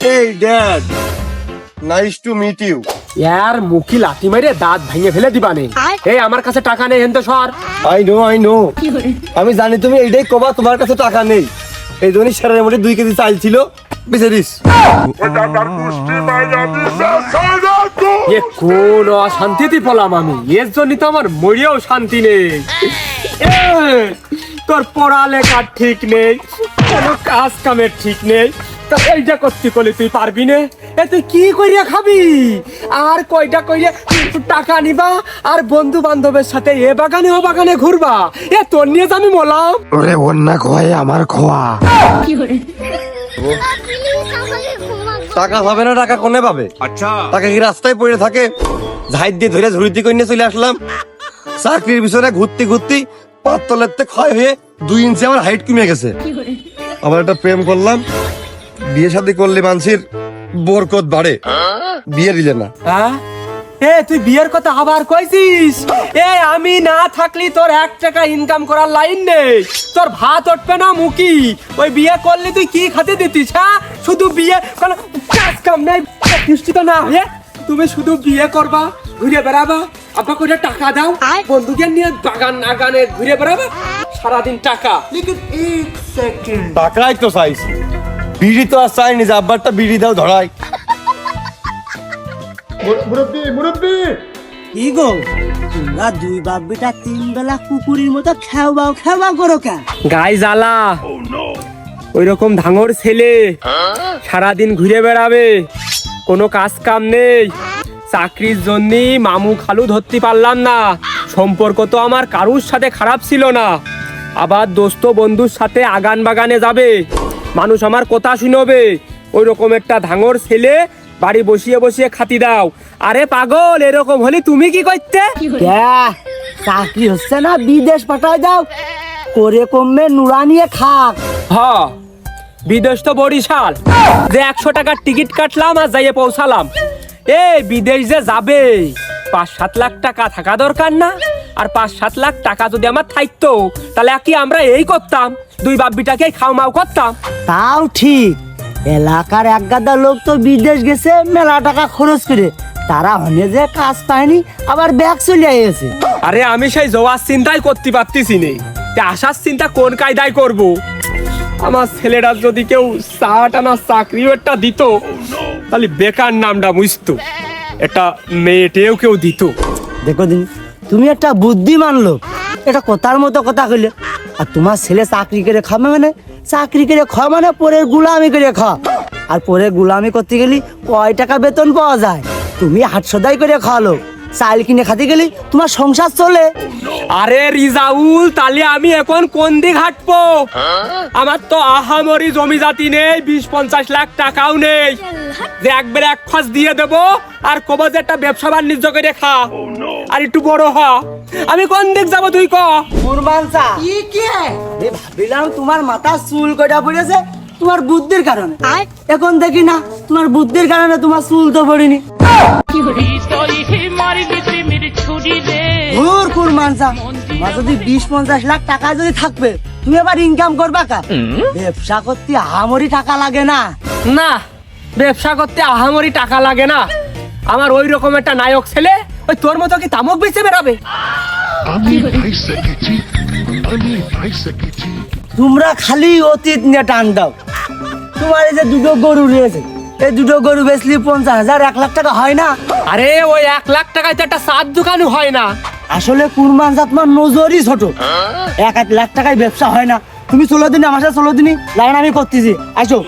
এই dad nice to meet you ইয়ার মুখি লাথি মেরে দাঁত ভেঙে ফেলে দিবা নেই এই আমার কাছে টাকা নেই হেন তো সর আই নো আই নো আমি জানি তুমি এইটাই কবা তোমার কাছে টাকা নেই। এই জন্যই সেরার মধ্যে দুই কেজি চাল ছিল। বেঁচে দিস। এ কোন অশান্তিতে পলাম আমি। এর জন্য তো আমার মরিয়াও শান্তি নেই। এ, তোর পড়ালেখা ঠিক নেই কোনো কাজ কামের ঠিক নেই। তা এইটা করতে করলে তুই পারবি না? এ তুই কি করিয়া খাবি? আর কয়টা কইরা টাকা নিবা আর বন্ধু বান্ধবের সাথে এ বাগানে ও বাগানে ঘুরবা। এ তোর নিয়ে তো আমি মলাম ওরে অন্যা খোয়াই আমার খোয়া। টাকা পাবে না টাকা কোনে পাবে? আচ্ছা। টাকা কি রাস্তায় পড়ে থাকে? ঝাইট দিয়ে ধরে ঝুড়িতে করে চলে আসলাম। চাকরির পিছনে ঘুরতে ঘুরতে পাতলের তে ক্ষয় হয়ে দুই ইঞ্চি আমার হাইট কমে গেছে। আবার একটা প্রেম করলাম। বিয়ে শাদী করলে মানুষের বরকত বাড়ে। বিয়ে দিলে না। হ্যাঁ? এ তুই বিয়ের কথা আবার কইছিস? এ আমি না থাকলি তোর এক টাকা ইনকাম করার লাইন নেই। তোর ভাত উঠবে না মুখি। ওই বিয়ে করলে তুই কি খাতে দিতিস হ্যাঁ? শুধু বিয়ে কোনো কাজ কাম নেই পুষ্টি তো না হয়ে? তুমি শুধু বিয়ে করবা ঘুরে বেড়াবা আব্বা করে টাকা দাও বন্ধুকে নিয়ে বাগান নাগানে ঘুরে বেড়াবা সারাদিন টাকা। টাকাই তো চাইছি। বিড়ি তো আর চাইনি যে আব্বারটা বিড়ি দাও ধরাই। কি গো? তোমরা দুই বাপ বেটা তিন বেলা কুকুরের মতো খেওয়াও খেওয়াও করো কেন গাই জ্বালা। ওই রকম ধাঙর ছেলে সারাদিন ঘুরে বেড়াবে কোনো কাজ কাম নেই। চাকরির জন্য মামু খালু ধরতে পারলাম না। সম্পর্ক তো আমার কারুর সাথে খারাপ ছিল না। আবার দোস্ত বন্ধুর সাথে আগান বাগানে যাবে। মানুষ আমার কথা শুনবে। ওই রকম একটা ধাঙর ছেলে বাড়ি বসিয়ে বসিয়ে খাতি দাও। আরে পাগল এরকম হলে তুমি কি করতে? চাকরি হচ্ছে না বিদেশ পাঠায় দাও। করে কমবে নুরা নিয়ে খাক। হ বিদেশ তো বরিশাল। যে একশো টাকার টিকিট কাটলাম আর যাইয়ে পৌঁছালাম। এ বিদেশ যে যাবে পাঁচ সাত লাখ টাকা থাকা দরকার না? আর পাঁচ সাত লাখ টাকা যদি আমার থাকতো তাহলে কি আমরা এই করতাম? দুই বাব্বিটাকে খাও মাও করতাম। তাও ঠিক। এলাকার এক গাদা লোক তো বিদেশ গেছে মেলা টাকা খরচ করে। তারা হনে যে কাজ পায়নি আবার ব্যাগ চলে এসেছে আরে আমি সেই জোয়ার চিন্তাই করতে পারতেছি নে। আসার চিন্তা কোন কায়দায় করব? আমার ছেলেরা যদি কেউ চাট আনা চাকরিও একটা দিত তাহলে বেকার নামটা বুঝতো একটা মেয়েটেও কেউ দিত। দেখো দিন তুমি একটা বুদ্ধিমান লোক। এটা কথার মতো কথা কইলে, আর তোমার ছেলে চাকরি করে খাবে মানে চাকরি করে খাওয়া মানে পরের গুলামি করে খা আর পরে গুলামি করতে গেলি কয় টাকা বেতন পাওয়া যায়? তুমি হাট সদাই করে খাওয়ালো চাল কিনে খাতে গেলি তোমার সংসার চলে। আরে রিজাউল তাহলে আমি এখন কোন দিক হাঁটবো? আমার তো আহামরি জমি জাতি নেই বিশ পঞ্চাশ লাখ টাকাও নেই। যে একবারে এক ফাঁস দিয়ে দেবো আর কব যে একটা ব্যবসা বাণিজ্য করে খা। আর একটু বড় হ। আমি কোন দিক যাব তুই ক? কুরবান চা। এ ভাবিলাম তোমার মাথা চুল কটা পড়েছে? তোমার বুদ্ধির কারণে। এখন দেখি না তোমার বুদ্ধির কারণে তোমার চুল তো পড়েনি। ধুর কুরবান তোমার যদি বিশ পঞ্চাশ লাখ টাকা যদি থাকবে তুমি আবার ইনকাম করবা কা? ব্যবসা করতে হামরি টাকা লাগে না। না ব্যবসা করতে আহামরি টাকা লাগে না। আমার ওই রকম একটা নায়ক ছেলে ওই তোর মতো কি তামক বেঁচে বেড়াবে? আমি ভাই সকেছি আমি ভাই সকেছি। তোমরা খালি অতীত নিয়ে টান দাও। তোমার এই যে দুটো গরু রয়েছে এই দুটো গরু বেচলি পঞ্চাশ হাজার এক লাখ টাকা হয় না? আরে ওই এক লাখ টাকায় তো একটা সাত দোকানও হয় না। আসলে কুরবান জাত তোমার নজরই ছোট। এক এক লাখ টাকায় ব্যবসা হয় না। তুমি ষোলো দিনে আমার সাথে ষোলো দিনই লাইন আমি করতেছি। আসো।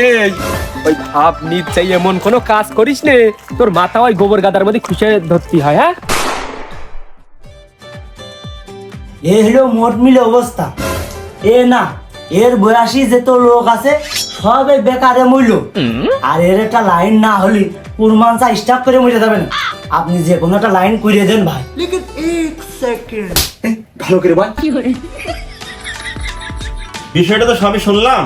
এই ওই ভাব নিশ্চয়ই এমন কোনো কাজ করিস নে? তোর মাথা ওই গোবর গাদার মধ্যে খুশে ধরতে হয় হ্যাঁ? এ হলো মোট মিলে অবস্থা। এ না এর বয়সি যেত লোক আছে সবে বেকারে মইল। আর এর একটা লাইন না হলে কুরমান চা স্টাফ করে মরে যাবেন আপনি যে কোনো একটা লাইন করিয়ে দেন ভাই। ভালো করে ভাই বিষয়টা তো সবই শুনলাম।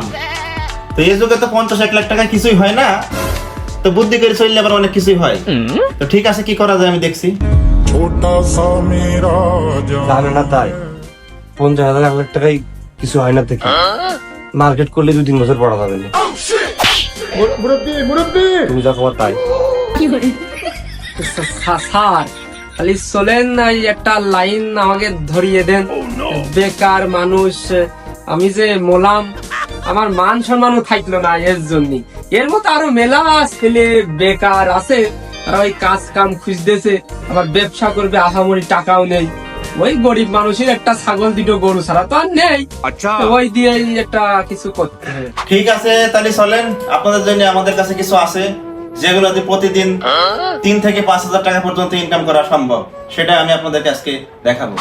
তো এই যুগে তো পঞ্চাশ এক লাখ টাকা কিছুই হয় না। তো বুদ্ধি করে চললে আবার অনেক কিছুই হয়। তো ঠিক আছে কি করা যায় আমি দেখছি। জানে না তাই। পঞ্চাশ হাজার এক লাখ টাকাই কিছু হয় না থেকে মার্কেট করলে দুই তিন বছর পড়া যাবে না। তুমি যা খবর তাই। স্যার খালি চলেন না একটা লাইন আমাকে ধরিয়ে দেন। বেকার মানুষ আমি যে মোলাম আমার মান সম্মানও থাকল না এর জন্য। এর মতো আরও মেলা ছেলে বেকার আছে তারা ওই কাজ কাম খুঁজতেছে আবার ব্যবসা করবে আহামরি টাকাও নেই। ওই গরিব মানুষের একটা ছাগল দুটো গরু ছাড়া তো আর নেই। ওই দিয়ে একটা কিছু করতে হবে। ঠিক আছে তাহলে চলেন। আপনাদের জন্য আমাদের কাছে কিছু আছে যেগুলোতে প্রতিদিন তিন থেকে পাঁচ হাজার টাকা পর্যন্ত ইনকাম করা সম্ভব সেটা আমি আপনাদেরকে আজকে দেখাবো।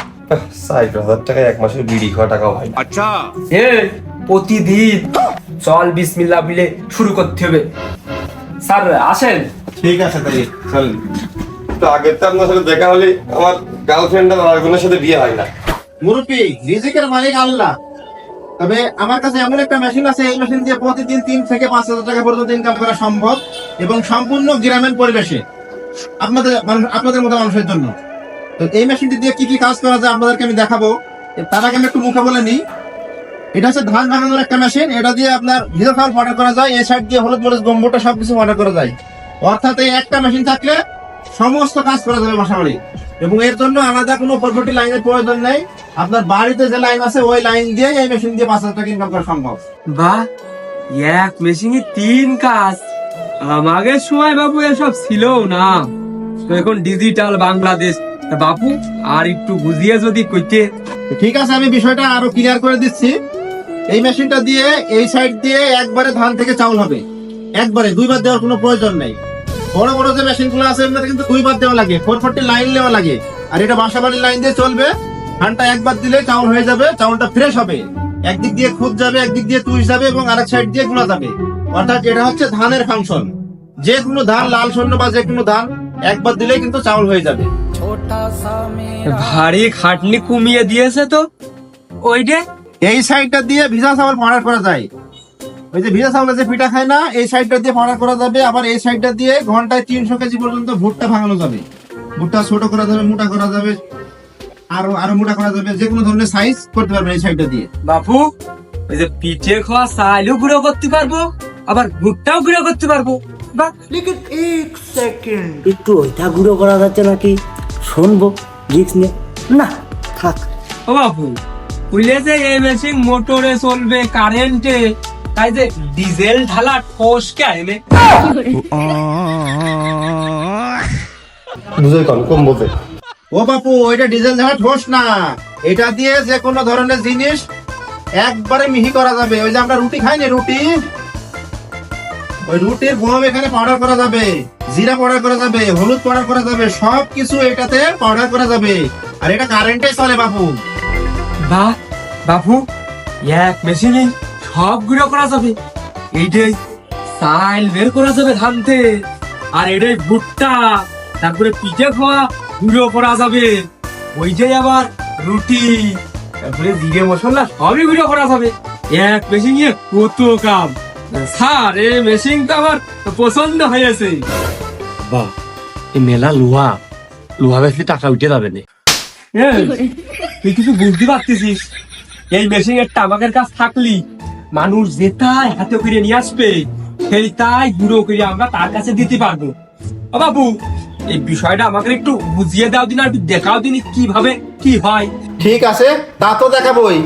ষাট হাজার টাকা এক মাসের বিড়ি খাওয়া টাকাও হয় না। হে প্রতিদিন চল বিসমিল্লাহ বিলে শুরু করতে হবে। স্যার আসেন। ঠিক আছে তাহলে চলেন। তো আপনার সাথে দেখা হলে আমার গার্লফ্রেন্ড আর সাথে বিয়ে হয় না। মালিক আল্লাহ। তবে আমার কাছে এমন একটা মেশিন আছে, এই মেশিন দিয়ে প্রতিদিন তিন থেকে পাঁচ হাজার টাকা পর্যন্ত ইনকাম করা সম্ভব এবং সম্পূর্ণ পরিবেশে আপনাদের মানুষ- আপনাদের মতো মানুষের জন্য। তো এই মেশিনটি দিয়ে কি কি কাজ করা যায় আপনাদেরকে আমি দেখাবো। তার আগে আমি একটু মুখে বলে নিই। এটা হচ্ছে ধান ভাঙানোর একটা মেশিন এটা দিয়ে আপনার ভিজা খাবার অর্ডার করা যায়, এই সাইড দিয়ে হলুদ গম্বুটা সবকিছু অর্ডার করা যায়। অর্থাৎ এই একটা মেশিন থাকলে সমস্ত কাজ করা যাবে বাসা বাড়ি এবং এর জন্য আলাদা কোনো প্রপার্টি লাইনের প্রয়োজন নেই। আপনার বাড়িতে যে লাইন আছে ওই লাইন দিয়ে এই মেশিন দিয়ে পাঁচ হাজার টাকা ইনকাম করা সম্ভব। বাহ এক মেশিনে তিন কাজ। আমাদের সময় বাবু এসব ছিল না। এখন ডিজিটাল বাংলাদেশ। বাপু আর একটু বুঝিয়ে যদি কইতে। ঠিক আছে আমি বিষয়টা আরও ক্লিয়ার করে দিচ্ছি। এই মেশিনটা দিয়ে এই সাইড দিয়ে একবারে ধান থেকে চাউল হবে। একবারে দুইবার দেওয়ার কোনো প্রয়োজন নেই। বড় বড় যে মেশিনগুলো আছে এগুলোতে কিন্তু দুইবার দেওয়া লাগে। ফোর ফোরটি লাইন দেওয়া লাগে। আর এটা বাসা বাড়ির লাইন দিয়ে চলবে। ধানটা একবার দিলে চাউল হয়ে যাবে চাউলটা ফ্রেশ হবে। একদিক দিয়ে খুদ যাবে একদিক দিয়ে তুষ যাবে এবং আরেক সাইড দিয়ে গুলা যাবে। অর্থাৎ এটা হচ্ছে ধানের ফাংশন যে কোনো ধান লাল স্বর্ণ বা যে কোনো ধান একবার দিলেই কিন্তু চাউল হয়ে যাবে। ভারী খাটনি কমিয়ে দিয়েছে তো। ওইটা এই সাইডটা দিয়ে ভিজা চাউল পাউডার করা যায়। ওই যে ভিজা চাউলে যে পিঠা খায় না এই সাইডটা দিয়ে পাউডার করা যাবে আবার এই সাইডটা দিয়ে ঘন্টায় তিনশো কেজি পর্যন্ত ভুট্টা ভাঙানো যাবে। ভুট্টা ছোট করা যাবে মোটা করা যাবে আরও আরও মোটা করা যাবে যে কোনো ধরনের সাইজ করতে পারবে এই সাইডটা দিয়ে। বাপু ওই যে পিঠে খাওয়া চাইলেও গুঁড়ো করতে পারব আবার ভুট্টাও গুঁড়ো করতে পারব। একটু ওইটা গুঁড়ো করা যাচ্ছে নাকি? শুনব রিক্স নে না থাক। ও বাপু বুঝলে যে এই মেশিন মোটরে চলবে কারেন্টে তাই যে ডিজেল ঢালা ঠোস কে আইনে বুঝে কম কম বোঝে। ও বাপু ওইটা ডিজেল ঝাড়া ঠোস না। এটা দিয়ে যে কোনো ধরনের জিনিস একবারে মিহি করা যাবে। ওই যে আমরা রুটি খাই না রুটি? ওই রুটির গম এখানে পাউডার করা যাবে জিরা পাউডার করা যাবে হলুদ পাউডার করা যাবে সব কিছু এটাতে পাউডার করা যাবে। আর এটা কারেন্টে চলে বাপু। বাহ বাপু এক মেশিনে সব গুঁড়ো করা যাবে। এইটাই চাল বের করা যাবে ধানতে। আর এটাই ভুট্টা। তারপরে পিঠে খাওয়া গুঁড়ো করা যাবে। ওইটাই আবার রুটি। তারপরে জিরে মশলা সবই গুঁড়ো করা যাবে। এক মেশিন মেশিনে কত কাম। স্যার এই মেশিনটা আমার পছন্দ হয়েছে। বাহ এই মেলা লোহা। লোহা বেশি টাকা উঠে যাবে না। তুই কিছু বুঝতে পারতেছিস? এই মেশিনের টামাকের কাজ থাকলি। মানুষ যেটাই হাতে করে নিয়ে আসবে, সেই তাই গুঁড়ো করে আমরা তার কাছে দিতে পারব। বাবু, এই বিষয়টা আমাকে একটু বুঝিয়ে দাও দিন আর দেখাও দিন কীভাবে কি হয়। ঠিক আছে, তা তো দেখাবোই।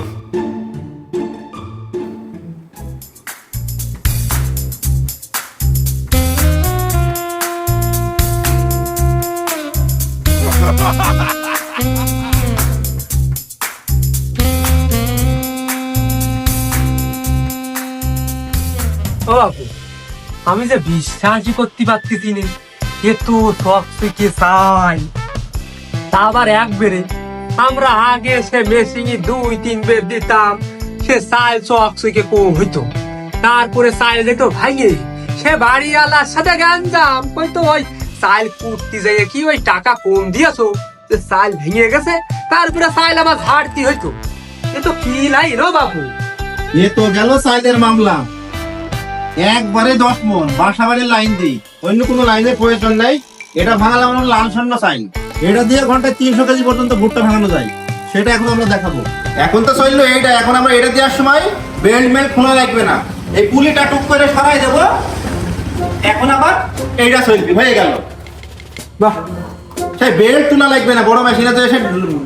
বাবু আমি যে বিশ্বাসই করতে পারতেছি না তো শখ থেকে চাই। তা আবার এক বেড়ে আমরা আগে সে মেশিনে দুই, তিন বের দিতাম, সে চাল চক থেকে কম হইতো। তারপরে চাল যেত ভাইয়ে সে বাড়িওয়ালার সাথে গাঞ্জাম। হয়তো ওই চাল কুটতে যাই কি ওই টাকা কম দিয়েছ? যে চাল ভেঙে গেছে, তারপরে চাল আবার ঝাড়তি হইতো। এ তো কি লাই রো বাবু এ তো গেল সাইলের মামলা। একবারে দশ মন বাসা বাড়ির লাইন দিই। অন্য কোনো লাইনের প্রয়োজন নাই। এটা ভাঙালাম আমরা লাল স্বর্ণ সাইন এটা দিয়ে ঘন্টায় তিনশো কেজি পর্যন্ত ভুট্টা ভাঙানো যায়। সেটা এখন আমরা দেখাবো। এখন তো চলল এইটা। এখন আমরা এটা দেওয়ার সময় বেল্ট মেল খোলা লাগবে না। এই পুলিটা টুক করে সরাই দেবো। এখন আবার এইটা চলবে। হয়ে গেল। বাহ। সেই বেল্ট তোলা লাগবে না। বড় মেশিনে তো এসে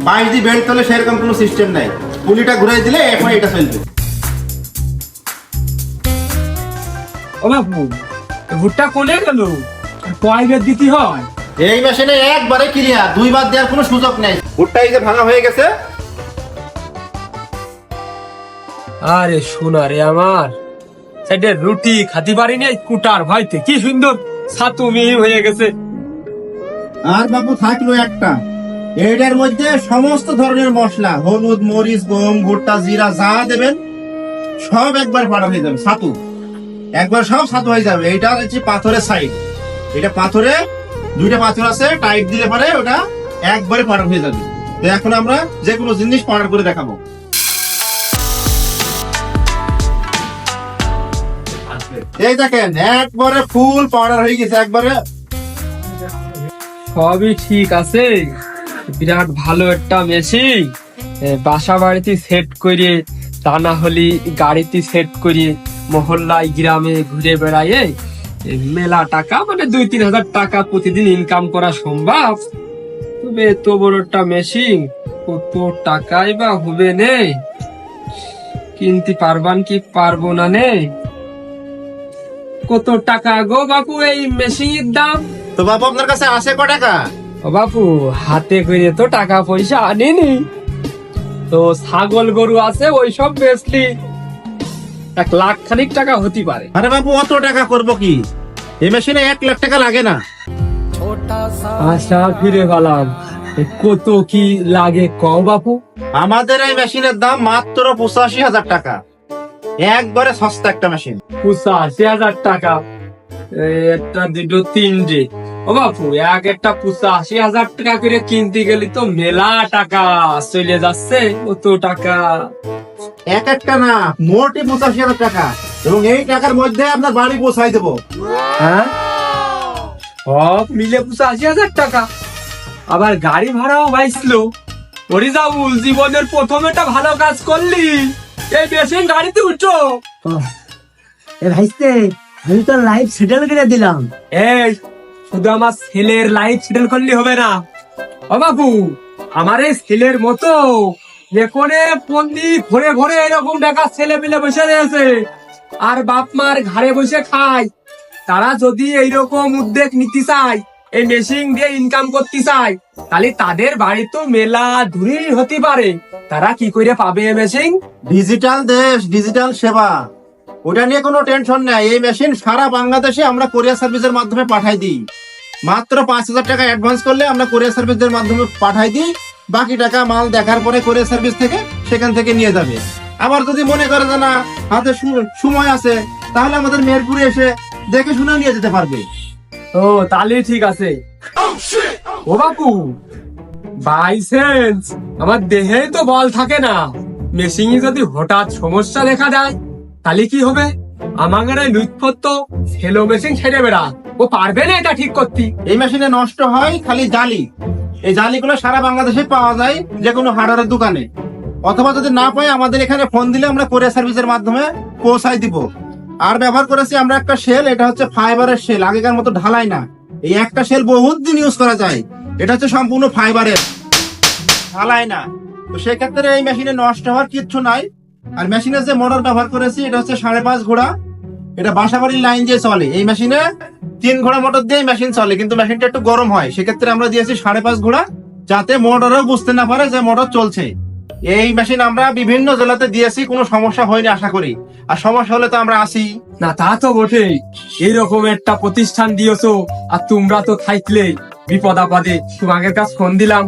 বাইশ দিয়ে বেল্ট তোলে সেরকম কোনো সিস্টেম নাই। পুলিটা ঘুরাই দিলে এখন এটা চলবে। ও বাপু ভুট্টা কোনে গেল? দিতে হয়? এই মেশিনে একবারে ক্লিয়ার দুইবার দেওয়ার কোনো সুযোগ নেই। ভুট্টা এই যে ভাঙা হয়ে গেছে। আরে শোনা রে আমার সাইডে রুটি খাতে পারিনি এই কুটার ভাইতে কি সুন্দর ছাতু মিহি হয়ে গেছে। আর বাবু থাকল একটা এটার মধ্যে সমস্ত ধরনের মশলা হলুদ মরিচ গম ভুট্টা জিরা যা দেবেন সব একবার পাড়া হয়ে যাবে ছাতু। একবার সব ছাতু হয়ে যাবে। এটা হচ্ছে পাথরের সাইড এটা পাথরে, দুইটা পাথর আছে টাইট দিলে পরে ওটা একবারে পাড়া হয়ে যাবে। তো এখন আমরা যে কোনো জিনিস পাউডার করে দেখাবো। এই দেখেন, একবারে ফুল পাউডার হয়ে গেছে, একবারে। সবই ঠিক আছে। বিরাট ভালো একটা মেশিন বাসা বাড়িতে সেট করে তা না হলে গাড়িতে সেট করে মহল্লায় গ্রামে ঘুরে বেড়াইয়ে মেলা টাকা মানে দুই তিন হাজার টাকা প্রতিদিন ইনকাম করা সম্ভব। তবে এত বড় একটা মেশিন কত টাকাই বা হবে নে? কিনতে পারবান কি পারব না নে? কত টাকা গো বাপু এই মেশিনের দাম? তো বাবু আপনার কাছে আসে ক টাকা? ও বাপু হাতে করে তো টাকা পয়সা আনিনি। তো ছাগল গরু আছে ওইসব বেচলি। এক লাখ খানিক টাকা হতে পারে। আরে বাবু অত টাকা করব কি? এই মেশিনে এক লাখ টাকা লাগে না। আশা ফিরে পেলাম কত কি লাগে কও বাপু। আমাদের এই মেশিনের দাম মাত্র পঁচাশি হাজার টাকা। একবারে সস্তা একটা মেশিন। পঁচাশি হাজার টাকা। একটা দুটো তিনটে। ও বাপু এক একটা পঁচাশি হাজার টাকা করে কিনতে গেলে তো মেলা টাকা চলে যাচ্ছে কত টাকা? এক একটা না মোটে পঁচাশি হাজার টাকা। এবং এই টাকার মধ্যে আপনার বাড়ি পৌঁছাই দেবো। হ্যাঁ? সব মিলে পঁচাশি হাজার টাকা। আবার গাড়ি ভাড়াও বাইছিল জীবনের প্রথম একটা ভালো কাজ করলি। এই বেশি গাড়িতে উঠো এ ভাইস্তে আমি তো লাইফ সেটেল করে দিলাম। এই শুধু আমার ছেলের লাইফ সেটেল করলে হবে না। ও বাবু, আমার এই ছেলের মতো যেখানে পন্দি ভরে ভরে এরকম টাকা ছেলে পেলে বসে রয়েছে, আর বাপ মার ঘাড়ে বসে খায়, তারা যদি এইরকম উদ্যোগ নিতে চায়, এই মেশিন দিয়ে ইনকাম করতে চায়, তাহলে তাদের বাড়ি তো মেলা দূরেই হতে পারে। তারা কি করে পাবে মেশিন ডিজিটাল দেশ ডিজিটাল সেবা। ওটা নিয়ে কোনো টেনশন নেই। এই মেশিন সারা বাংলাদেশে আমরা কোরিয়ার সার্ভিসের মাধ্যমে পাঠাই দিই। মাত্র পাঁচ হাজার টাকা অ্যাডভান্স করলে আমরা কোরিয়ার সার্ভিসের মাধ্যমে পাঠাই দিই। বাকি টাকা মাল দেখার পরে কোরিয়ার সার্ভিস থেকে সেখান থেকে নিয়ে যাবে। আবার যদি মনে করে যে না, হাতে সময় আছে, তাহলে আমাদের মেহেরপুরে এসে দেখে শুনে নিয়ে যেতে পারবে। ও তাহলে ঠিক আছে। ও বাপু বাইসেন্স আমার দেহে তো বল থাকে না। মেশিনে যদি হঠাৎ সমস্যা দেখা দেয় তাহলে কি হবে? আমার এই সেলো মেশিন ছেড়ে বেড়া। ও পারবে না এটা ঠিক করতে। এই মেশিনে নষ্ট হয় খালি জালি। এই জালিগুলো সারা বাংলাদেশে পাওয়া যায় যে কোনো হার্ডওয়ারের দোকানে। অথবা যদি না পাই, আমাদের এখানে ফোন দিলে আমরা কোরিয়ার সার্ভিসের মাধ্যমে পৌঁছাই দিব। আর ব্যবহার করেছি আমরা একটা শেল এটা হচ্ছে ফাইবারের শেল আগেকার মতো ঢালাই না। এই একটা শেল বহুত দিন ইউজ করা যায়। এটা হচ্ছে সম্পূর্ণ ফাইবারের ঢালাই না। তো সেক্ষেত্রে এই মেশিনে নষ্ট হওয়ার কিচ্ছু নাই। আর মেশিনের যে মোটর ব্যবহার করেছি এটা হচ্ছে সাড়ে পাঁচ ঘোড়া। এটা বাসাবাড়ির লাইন দিয়ে চলে। এই মেশিনে তিন ঘোড়া মোটর দিয়ে মেশিন চলে কিন্তু মেশিনটা একটু গরম হয়। সেক্ষেত্রে আমরা দিয়েছি সাড়ে পাঁচ ঘোড়া যাতে মোটরও বুঝতে না পারে যে মোটর চলছে। এই মেশিন আমরা বিভিন্ন জেলাতে দিয়েছি কোনো সমস্যা হয়নি আশা করি। আর সমস্যা হলে তো আমরা আসি। না তা তো বটেই। এইরকম একটা প্রতিষ্ঠান দিয়েছ আর তোমরা তো থাকলে বিপদ আপদে। তোমাদের কাছে ফোন দিলাম।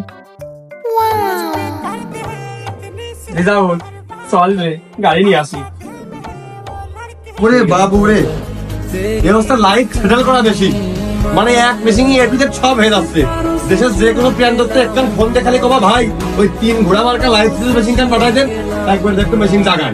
রেজাউল চল রে, গাড়ি নিয়ে আসি। ওরে বাবু রে, এই অবস্থা লাইট সেটেল করা বেশি। মানে এক মেশিন এপিজেড সব হয়ে যাচ্ছে। দেশের যে কোনো করতে একদম ফোন দেখালে কবা, ভাই, ওই তিন ঘোড়া মার্কা লাইট মেশিনটা পাঠাই দেন, একবার দেখতে মেশিন জাগান